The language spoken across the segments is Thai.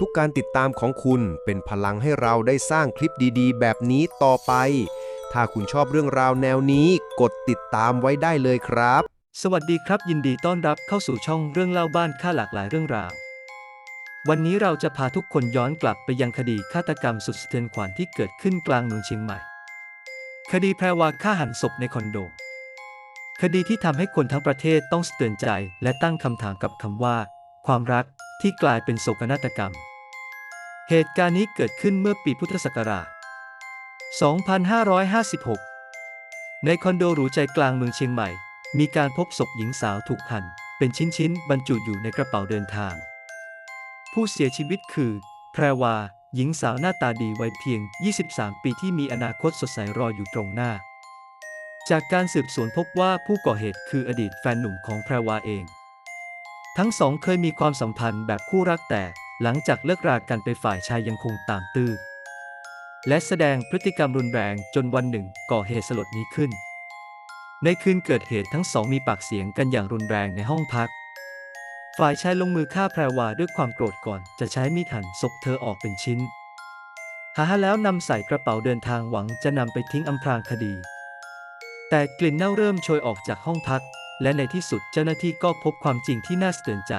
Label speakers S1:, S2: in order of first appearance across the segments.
S1: ทุกการติดตามของคุณเป็นพลังให้เราได้สร้างคลิปดีๆ แบบนี้ต่อไป ถ้าคุณชอบเรื่องราวแนวนี้ กดติดตามไว้ได้เลยครับ
S2: สวัสดีครับ ยินดีต้อนรับเข้าสู่ช่องเรื่องเล่าบ้านค่าหลากหลายเรื่องราว วันนี้เราจะพาทุกคนย้อนกลับไปยังคดีฆาตกรรมสุดสะเทือนขวัญที่เกิดขึ้นกลางเมืองเชียงใหม่ คดีแพรวาฆ่าหันศพในคอนโด คดีที่ทำให้คนทั้งประเทศต้องสะเตือนใจ และตั้งคำถามกับคำว่า ความรัก ที่กลายเป็นโศกนาฏกรรม เหตุการณ์นี้เกิดขึ้นเมื่อปีพุทธศักราช 2556 ในคอนโดหรูใจกลางเมืองเชียงใหม่ มีการพบศพหญิงสาวถูกหั่น เป็นชิ้นๆ บรรจุอยู่ในกระเป๋าเดินทาง ผู้เสียชีวิตคือ แพรวา หญิงสาวหน้าตาดีวัยเพียง 23 ปีที่มีอนาคตสดใสรออยู่ตรงหน้า จากการสืบสวนพบว่าผู้ก่อเหตุคืออดีตแฟนหนุ่มของแพรวาเอง ทั้งสองเคยมีความสัมพันธ์แบบคู่รักแต่หลังจากเลิกรากันไปฝ่ายชายยังคงตามตื้อและแสดงพฤติกรรมรุนแรงจนวันหนึ่งก่อเหตุสลดนี้ขึ้น ในคืนเกิดเหตุทั้งสองมีปากเสียงกันอย่างรุนแรงในห้องพัก ฝ่ายชายลงมือฆ่าแพรวาด้วยความโกรธก่อนจะใช้มีดหั่นศพเธอออกเป็นชิ้นหาแล้วนำใส่กระเป๋าเดินทางหวังจะนำไปทิ้งอำพรางคดี แต่กลิ่นเน่าเริ่มโชยออกจากห้องพัก และในที่สุดเจ้าหน้าที่ก็พบความจริงที่น่าสะเตือนใจ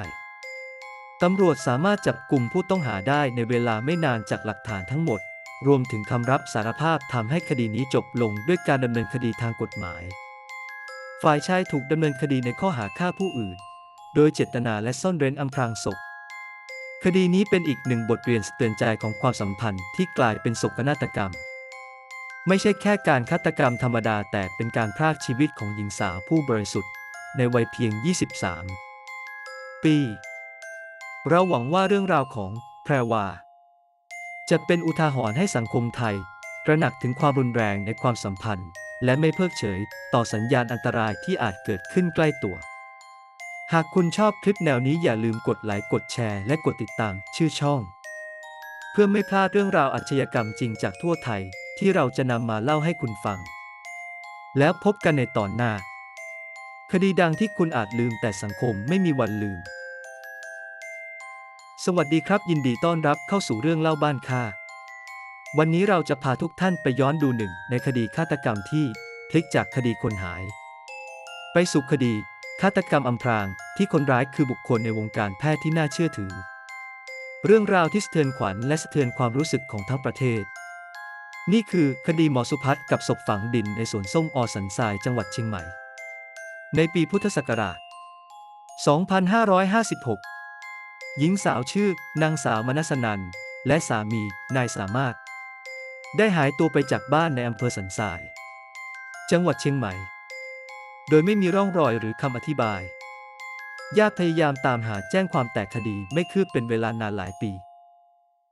S2: ตำรวจสามารถจับกลุ่มผู้ต้องหาได้ในเวลาไม่นานจากหลักฐานทั้งหมด รวมถึงคำรับสารภาพทำให้คดีนี้จบลงด้วยการดำเนินคดีทางกฎหมาย ฝ่ายชายถูกดำเนินคดีในข้อหาฆ่าผู้อื่น โดยเจตนาและซ่อนเร้นอำพรางศพ คดีนี้เป็นอีกหนึ่งบทเรียนสะเตือนใจของความสัมพันธ์ที่กลายเป็นโศกนาฏกรรมไม่ใช่แค่การฆาตกรรมธรรมดาแต่เป็นการพรากชีวิตของหญิงสาวผู้บริสุทธิ์ ในวัยเพียง 23 ปี เราหวังว่าเรื่องราวของแพรวา จะเป็นอุทาหรณ์ให้สังคมไทยตระหนักถึงความรุนแรงในความสัมพันธ์ และไม่เพิกเฉยต่อสัญญาณอันตรายที่อาจเกิดขึ้นใกล้ตัว หากคุณชอบคลิปแนวนี้อย่าลืมกดไลค์กดแชร์และกดติดตามชื่อช่อง เพื่อไม่พลาดเรื่องราวอาชญากรรมจริงจากทั่วไทยที่เราจะนำมาเล่าให้คุณฟัง แล้วพบกันในตอนหน้า คดีดังที่คุณอาจลืมแต่สังคมไม่มีวันลืม สวัสดีครับ ยินดีต้อนรับเข้าสู่เรื่องเล่าบ้านค่า วันนี้เราจะพาทุกท่านไปย้อนดูหนึ่งในคดีฆาตกรรมที่พลิกจากคดีคนหาย ไปสู่คดีฆาตกรรมอำพรางที่คนร้ายคือบุคคลในวงการแพทย์ที่น่าเชื่อถือ เรื่องราวที่สะเทือนขวัญและสะเทือนความรู้สึกของทั้งประเทศ นี่คือคดีหมอสุพัฒน์กับศพฝังดินในสวนส้มอสันทรายจังหวัดเชียงใหม่ ในปีพุทธศักราช 2556 หญิงสาวชื่อนางสาวมนัสนันและสามีนายสามารถ ได้หายตัวไปจากบ้านในอำเภอสันทราย จังหวัดเชียงใหม่ โดยไม่มีร่องรอยหรือคำอธิบาย ญาติพยายามตามหาแจ้งความแต่คดีไม่คืบเป็นเวลานานหลายปี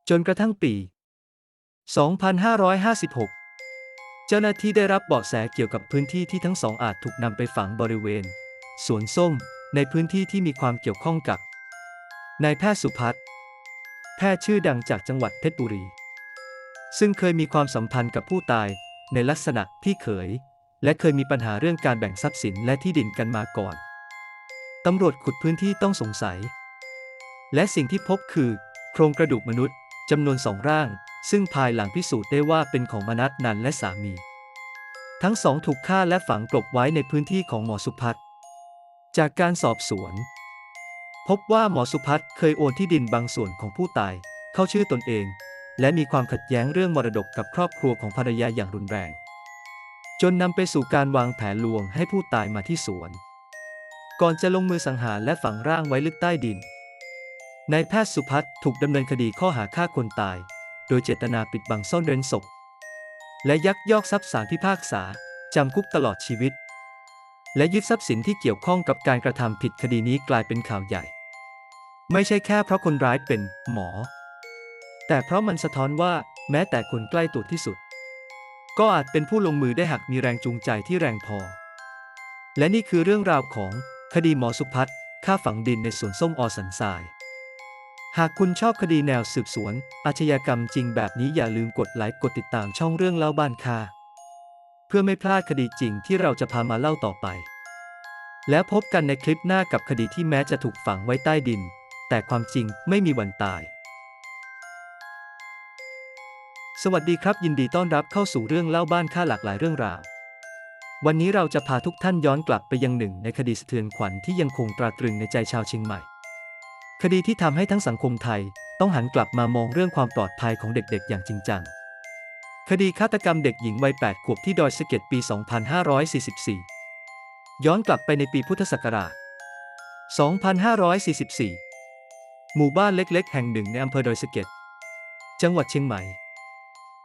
S2: จนกระทั่งปี 2556 เจ้าหน้าที่ได้รับเบาะแสเกี่ยวกับพื้นที่ที่ทั้งสองอาจถูกนำไปฝังบริเวณ สวนส้ม ในพื้นที่ที่มีความเกี่ยวข้องกับนายแพทย์สุพัฒน์แพทย์ชื่อดังจากจังหวัดเพชรบุรี ซึ่งเคยมีความสัมพันธ์กับผู้ตายในลักษณะพี่เขย และเคยมีปัญหาเรื่องการแบ่งทรัพย์สินและที่ดินกันมาก่อน ตำรวจขุดพื้นที่ต้องสงสัย และสิ่งที่พบคือ โครงกระดูกมนุษย์ จำนวนสองร่าง ซึ่งภายหลังพิสูจน์ได้ว่าเป็นของมนัสนันและสามี ทั้งสองถูกฆ่าและฝังกลบไว้ในพื้นที่ของหมอสุพัฒน์จากการสอบสวน พบว่าหมอสุพัฒน์เคยโอนที่ดินบางส่วนของผู้ตาย เข้าชื่อตนเอง และมีความขัดแย้งเรื่องมรดกกับครอบครัวของภรรยาอย่างรุนแรง จนนำไปสู่การวางแผนลวงให้ผู้ตายมาที่สวน ก่อนจะลงมือสังหารและฝังร่างไว้ลึกใต้ดิน นายแพทย์สุพัฒน์ถูกดำเนินคดีข้อหาฆ่าคนตาย โดยเจตนาปิดบังซ่อนเร้นศพ และยักยอกทรัพย์สารพิพากษา จำคุกตลอดชีวิต และยึดทรัพย์สินที่เกี่ยวข้องกับการกระทำผิดคดีนี้กลายเป็นข่าวใหญ่ ไม่ใช่แค่เพราะคนร้ายเป็นหมอ แต่เพราะมันสะท้อนว่าแม้แต่คนใกล้ตัวที่สุด ก็อาจเป็นผู้ลงมือได้หากมีแรงจูงใจที่แรงพอ และนี่คือเรื่องราวของคดีหมอสุพัฒน์ฆ่าฝังดินในสวนส้มอสันทราย หากคุณชอบคดีแนวสืบสวน อาชญากรรมจริงแบบนี้อย่าลืมกดไลค์กดติดตามช่องเรื่องเล่าบ้านคาเพื่อไม่พลาดคดีจริงที่เราจะพามาเล่าต่อไป แล้วพบกันในคลิปหน้ากับคดีที่แม้จะถูกฝังไว้ใต้ดิน แต่ความจริงไม่มีวันตาย สวัสดีครับยินดีต้อนรับเข้าสู่เรื่องเล่าบ้านค่าหลากหลายเรื่องราว วันนี้เราจะพาทุกท่านย้อนกลับไปยังหนึ่งในคดีสะเทือนขวัญที่ยังคงตราตรึงในใจชาวเชียงใหม่ คดีที่ทำให้ทั้งสังคมไทย ต้องหันกลับมามองเรื่องความปลอดภัยของเด็กๆ อย่างจริงจัง คดีฆาตกรรมเด็กหญิงวัย 8 ขวบที่ดอยสะเก็ดปี 2544 ย้อนกลับไปในปีพุทธศักราช 2544 หมู่บ้านเล็กๆ แห่งหนึ่งในอำเภอดอยสะเก็ด จังหวัดเชียงใหม่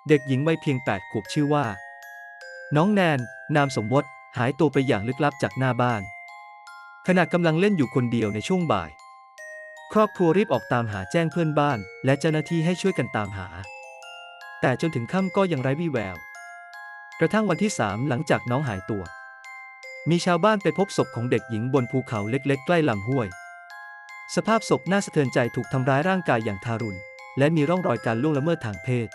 S2: เด็กหญิงวัยเพียง 8 ขวบชื่อว่า น้องแนน นามสมมติ หายตัวไปอย่างลึกลับจากหน้าบ้าน ขณะกำลังเล่นอยู่คนเดียวในช่วงบ่าย ครอบครัวรีบออกตามหาแจ้งเพื่อนบ้าน และเจ้าหน้าที่ให้ช่วยกันตามหา แต่จนถึงค่ำก็ยังไร้วี่แวว กระทั่งวันที่สามหลังจากน้องหายตัว มีชาวบ้านไปพบศพของเด็กหญิงบนภูเขาเล็กๆ ใกล้ลำห้วย สภาพศพน่าสะเทือนใจถูกทำร้ายร่างกายอย่างทารุณ และมีร่องรอยการล่วงละเมิดทางเพศ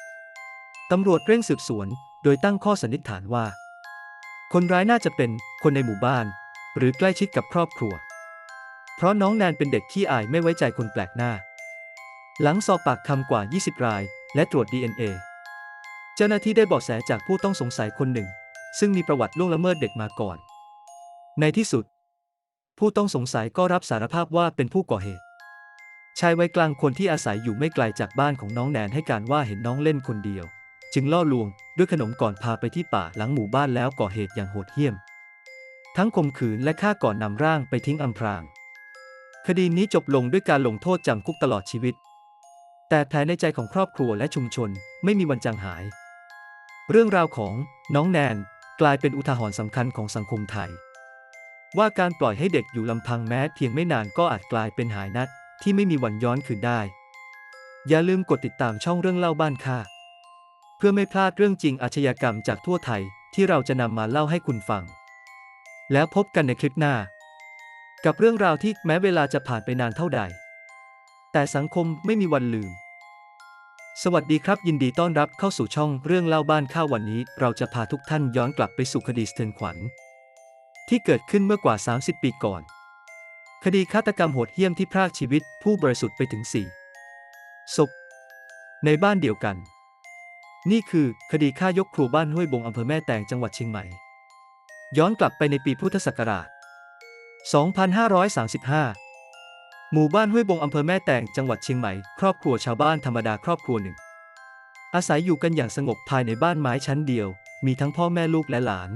S2: ตำรวจเร่งสืบสวน โดยตั้งข้อสันนิษฐานว่า คนร้ายน่าจะเป็นคนในหมู่บ้าน หรือใกล้ชิดกับครอบครัว เพราะน้องแนนเป็นเด็กขี้อายไม่ไว้ใจคนแปลกหน้า หลังสอบปากคำกว่า 20 ราย และตรวจ DNA เจ้าหน้าที่ได้เบาะแสจากผู้ต้องสงสัยคนหนึ่ง ซึ่งมีประวัติล่วงละเมิดเด็กมาก่อน ในที่สุด ผู้ต้องสงสัยก็รับสารภาพว่าเป็นผู้ก่อเหตุ ชายวัยกลางคนที่อาศัยอยู่ไม่ไกลจากบ้านของน้องแนนให้การว่าเห็นน้องเล่นคนเดียว จึงล่อลวงด้วยขนมก่อนพาไปที่ป่าหลังหมู่บ้านแล้วก่อเหตุอย่างโหดเหี้ยม ทั้งข่มขืนและฆ่าก่อนนำร่างไปทิ้งอำพราง คดีนี้จบลงด้วยการลงโทษจำคุกตลอดชีวิต แต่แผลในใจของครอบครัวและชุมชนไม่มีวันจางหาย เรื่องราวของน้องแนนกลายเป็นอุทาหรณ์สำคัญของสังคมไทย ว่าการปล่อยให้เด็กอยู่ลำพังแม้เพียงไม่นานก็อาจกลายเป็นหายนะที่ไม่มีวันย้อนคืนได้ อย่าลืมกดติดตามช่องเรื่องเล่าบ้านค่าเพื่อไม่พลาดเรื่องจริงอาชญากรรมจากทั่วไทยที่เราจะนำมาเล่าให้คุณฟัง แล้วพบกันในคลิปหน้า กับเรื่องราวที่แม้เวลาจะผ่านไปนานเท่าใด แต่สังคมไม่มีวันลืม สวัสดีครับ ยินดีต้อนรับเข้าสู่ช่องเรื่องเล่าบ้านข้าววันนี้ เราจะพาทุกท่านย้อนกลับไปสู่คดีสะเทือนขวัญ ที่เกิดขึ้นเมื่อกว่า 30 ปีก่อน คดีฆาตกรรมโหดเหี้ยมที่พรากชีวิตผู้บริสุทธิ์ไปถึง4ศพในบ้านเดียวกัน นี่คือคดีฆ่ายกครัวบ้านห้วยบงอำเภอแม่แตงจังหวัดเชียงใหม่ ย้อนกลับไปในปีพุทธศักราช 2535 หมู่บ้านห้วยบงอำเภอแม่แตงจังหวัดเชียงใหม่ ครอบครัวชาวบ้านธรรมดาครอบครัวหนึ่ง อาศัยอยู่กันอย่างสงบภายในบ้านไม้ชั้นเดียว มีทั้งพ่อแม่ลูกและหลาน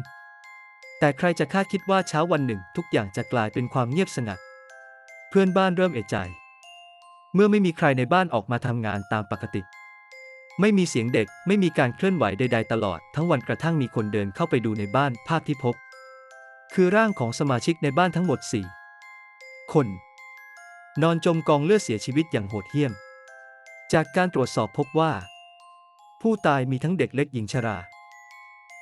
S2: แต่ใครจะคาดคิดว่าเช้าวันหนึ่ง ทุกอย่างจะกลายเป็นความเงียบสงัด เพื่อนบ้านเริ่มเอะใจ เมื่อไม่มีใครในบ้านออกมาทำงานตามปกติ ไม่มีเสียงเด็ก ไม่มีการเคลื่อนไหวใด ๆ ตลอด ทั้งวันกระทั่งมีคนเดินเข้าไปดูในบ้านภาพที่พบ คือร่างของสมาชิกในบ้านทั้งหมด 4 คน นอนจมกองเลือดเสียชีวิตอย่างโหดเหี้ยม จากการตรวจสอบพบว่า ผู้ตายมีทั้งเด็กเล็กหญิงชรา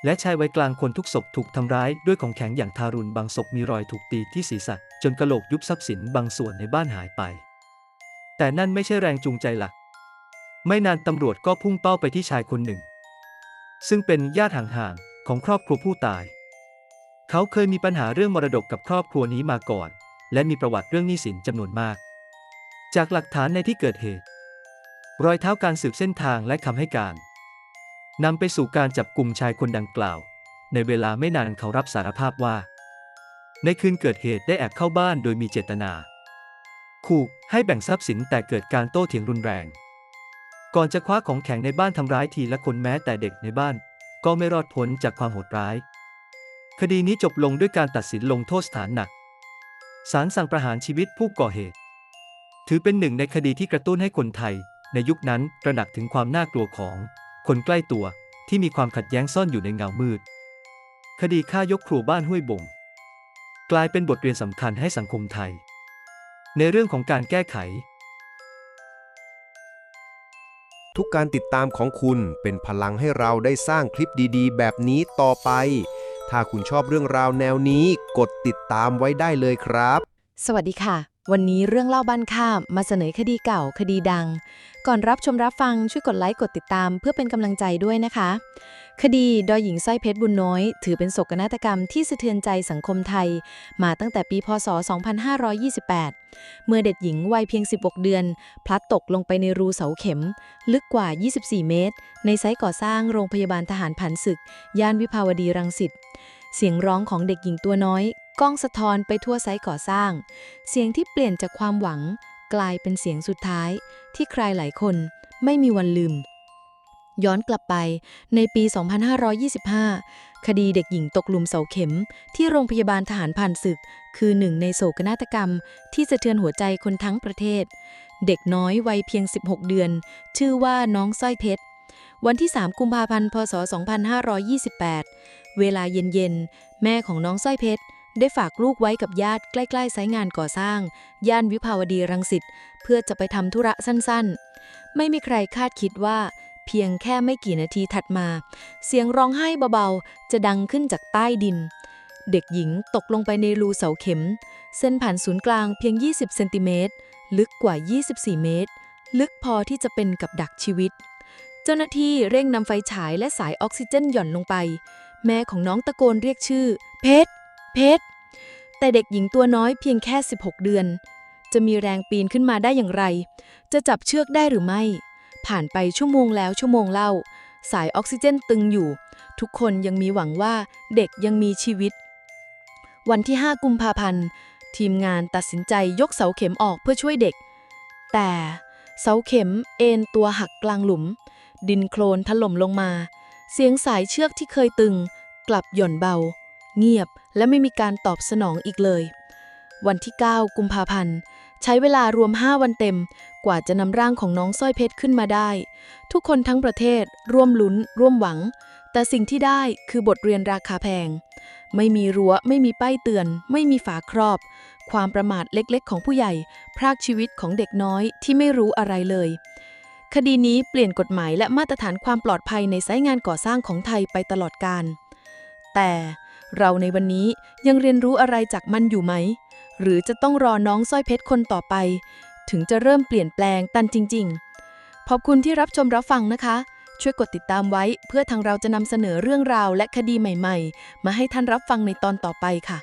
S2: และชายวัยกลางคนทุกศพถูกทำร้ายด้วยของแข็งอย่างทารุณบางศพมีรอยถูกตีที่ศีรษะ จนกระโหลกยุบทรัพย์สินบางส่วนในบ้านหายไป แต่นั่นไม่ใช่แรงจูงใจหลัก ไม่นานตำรวจก็พุ่งเป้าไปที่ชายคนหนึ่ง ซึ่งเป็นญาติห่างๆของครอบครัวผู้ตาย เขาเคยมีปัญหาเรื่องมรดกกับครอบครัวนี้มาก่อน และมีประวัติเรื่องหนี้สินจำนวนมาก จากหลักฐานในที่เกิดเหตุ รอยเท้าการสืบเส้นทางและคำให้การนำไปสู่การจับกลุ่มชายคนดังกล่าว ในเวลาไม่นานเขารับสารภาพว่า ในคืนเกิดเหตุได้แอบเข้าบ้านโดยมีเจตนา ขู่ให้แบ่งทรัพย์สินแต่เกิดการโต้เถียงรุนแรง ก่อนจะคว้าของแข็งในบ้านทำร้ายทีละคนแม้แต่เด็กในบ้าน ก็ไม่รอดพ้นจากความโหดร้าย คดีนี้จบลงด้วยการตัดสินลงโทษสถานหนัก ศาลสั่งประหารชีวิตผู้ก่อเหตุ ถือเป็นหนึ่งในคดีที่กระตุ้นให้คนไทย ในยุคนั้นตระหนักถึงความน่ากลัวของ คนใกล้ตัวที่มีความขัดแย้งซ่อนอยู่ในเงามืด คดีฆ่ายกครัวบ้านห้วยบง กลายเป็นบทเรียนสำคัญให้สังคมไทย ในเรื่องของการแก้ไข
S1: ทุกการติดตามของคุณเป็นพลังให้เราได้สร้างคลิปดีๆ แบบนี้ต่อไป ถ้าคุณชอบเรื่องราวแนวนี้กดติดตามไว้ได้เลยครับ
S3: สวัสดีค่ะ วันนี้เรื่องเล่าบ้านข้ามมาเสนอคดีเก่าคดีดัง ก่อนรับชมรับฟังช่วยกดไลค์กดติดตามเพื่อเป็นกำลังใจด้วยนะคะ คดีดอยหญิงสร้อยเพชรบุญน้อย ถือเป็นโศกนาฏกรรมที่สะเทือนใจสังคมไทย มาตั้งแต่ปีพศ 2528 เมื่อเด็กหญิงวัยเพียง 16 เดือน พลัดตกลงไปในรูเสาเข็ม ลึกกว่า 24 เมตร ในไซต์ก่อสร้างโรงพยาบาลทหารผ่านศึก ย่านวิภาวดีรังสิตเสียงร้องของเด็กหญิงตัวน้อยก้องสะท้อนไปทั่วไซต์ก่อสร้าง เสียงที่เปลี่ยนจากความหวัง กลายเป็นเสียงสุดท้าย ที่ใครหลายคนไม่มีวันลืม ย้อนกลับไปในปี 2525 คดีเด็กหญิงตกหลุมเสาเข็ม ที่โรงพยาบาลทหารผ่านศึก คือหนึ่งในโศกนาฏกรรม ที่สะเทือนหัวใจคนทั้งประเทศ เด็กน้อยวัยเพียง 16 เดือน ชื่อว่าน้องสร้อยเพชร วันที่ 3 กุมภาพันธ์ พศ 2528 เวลาเย็นๆ แม่ของน้องสร้อยเพชร ได้ฝากลูกไว้กับญาติใกล้ๆไซต์งานก่อสร้าง ย่านวิภาวดีรังสิต เพื่อจะไปทำธุระสั้นๆ ไม่มีใครคาดคิดว่า เพียงแค่ไม่กี่นาทีถัดมา เสียงร้องไห้เบาๆ จะดังขึ้นจากใต้ดิน เด็กหญิงตกลงไปในรูเสาเข็ม เส้นผ่านศูนย์กลางเพียง 20 เซนติเมตร ลึกกว่า 24 เมตร ลึกพอที่จะเป็นกับดักชีวิต เจ้าหน้าที่เร่งนำไฟฉายและสายออกซิเจนหย่อนลงไป แม่ของน้องตะโกนเรียกชื่อ เพชร เพชร แต่เด็กหญิงตัวน้อยเพียงแค่ 16 เดือน จะมีแรงปีนขึ้นมาได้อย่างไร จะจับเชือกได้หรือไม่ ผ่านไปชั่วโมงแล้วชั่วโมงเล่า สายออกซิเจนตึงอยู่ ทุกคนยังมีหวังว่าเด็กยังมีชีวิต วันที่ 5 กุมภาพันธ์ ทีมงานตัดสินใจยกเสาเข็มออกเพื่อช่วยเด็ก แต่เสาเข็มเอ็นตัวหักกลางหลุม ดินโคลนถล่มลงมา เสียงสายเชือกที่เคยตึง กลับหย่อนเบา เงียบและไม่มีการตอบสนองอีกเลย วันที่ 9 กุมภาพันธ์ ใช้เวลารวม 5 วันเต็ม กว่าจะนำร่างของน้องสร้อยเพชรขึ้นมาได้ ทุกคนทั้งประเทศร่วมลุ้น ร่วมหวัง แต่สิ่งที่ได้คือบทเรียนราคาแพง ไม่มีรั้ว ไม่มีป้ายเตือน ไม่มีฝาครอบ ความประมาทเล็กๆ ของผู้ใหญ่ พรากชีวิตของเด็กน้อยที่ไม่รู้อะไรเลย คดีนี้เปลี่ยนกฎหมายและมาตรฐานความปลอดภัยในไซต์งานก่อสร้างของไทยไปตลอดกาลแต่เราในวันนี้ยังเรียนรู้อะไรจากมันอยู่ไหม หรือจะต้องรอน้องสร้อยเพชรคนต่อไป ถึงจะเริ่มเปลี่ยนแปลงตันจริง ๆ ขอบคุณที่รับชมรับฟังนะคะ ช่วยกดติดตามไว้ เพื่อทางเราจะนำเสนอเรื่องราวและคดีใหม่ ๆ มาให้ท่านรับฟังในตอนต่อไปค่ะ